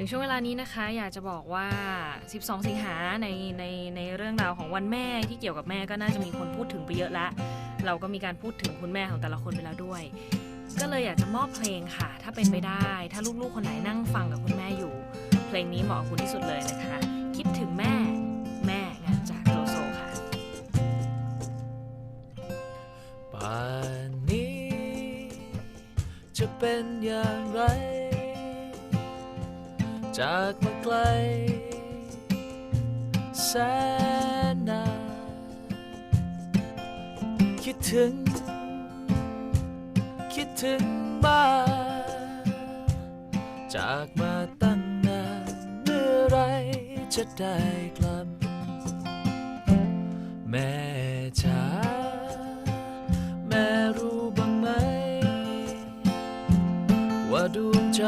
ถึงช่วงเวลานี้นะคะ อยากจะบอกว่า 12 สิงหาในในในเรื่องราวของวันแม่ที่เกี่ยวกับแม่ก็น่าจะมีคนพูดถึงไปเยอะละเราก็มีการพูดถึงคุณแม่ของแต่ละคนไปแล้วด้วย ก็เลยอยากจะมอบเพลงค่ะ ถ้าเป็นไปได้ ถ้าลูกๆคนไหนนั่งฟังกับคุณแม่อยู่ เพลงนี้เหมาะคุณที่สุดเลยนะคะ คิดถึงแม่แม่งานจากโลโซค่ะป่านนี้จะเป็นอย่างไร จากมาไกล แสนนานคิดถึง คิดถึงบ้านจากมาตั้งนานเมื่อไรจะได้กลับ แม่จ๋าแม่รู้บ้างไหม ว่าดวงใจ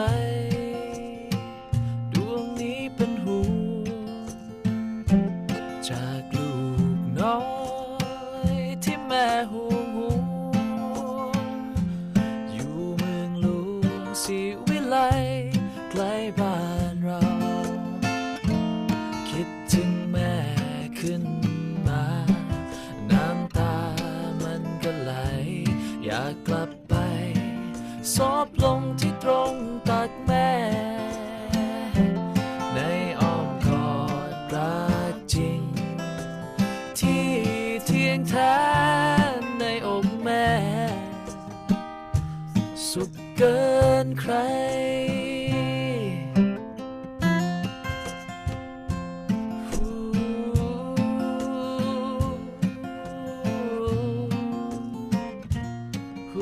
ากกลับไปซอบลงที่ตรงตักแม่ ในอ้อมกอดรักจริง ที่เที่ยงแท้ในอกแม่ สุขเกินใคร คิด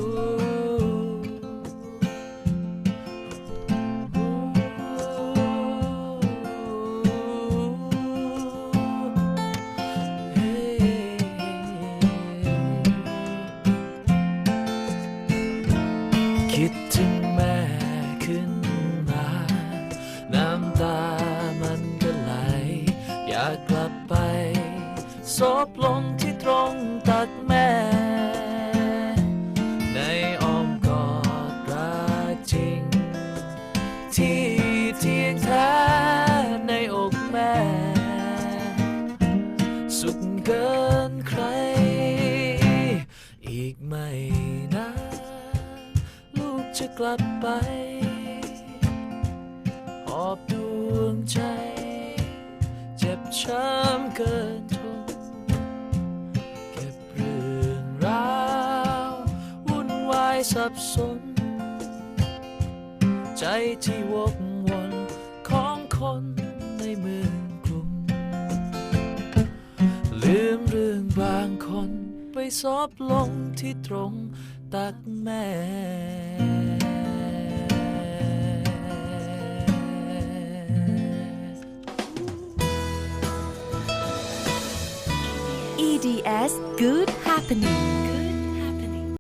ถึงแม่ขึ้นมา น้ำตามันก็ไหล อยากกลับไปซบลงที่ตรงตักแม่ สุขเกินใคร อีกไม่นานลูกจะกลับไป หอบดวงใจ เจ็บช้ำเกินทนเก็บเรื่องราววุ่นวายสับสน ใจที่วกวนของคนในเมือง บางคนไปซอบลงที่ตรงตักแม่ EDS Good Happening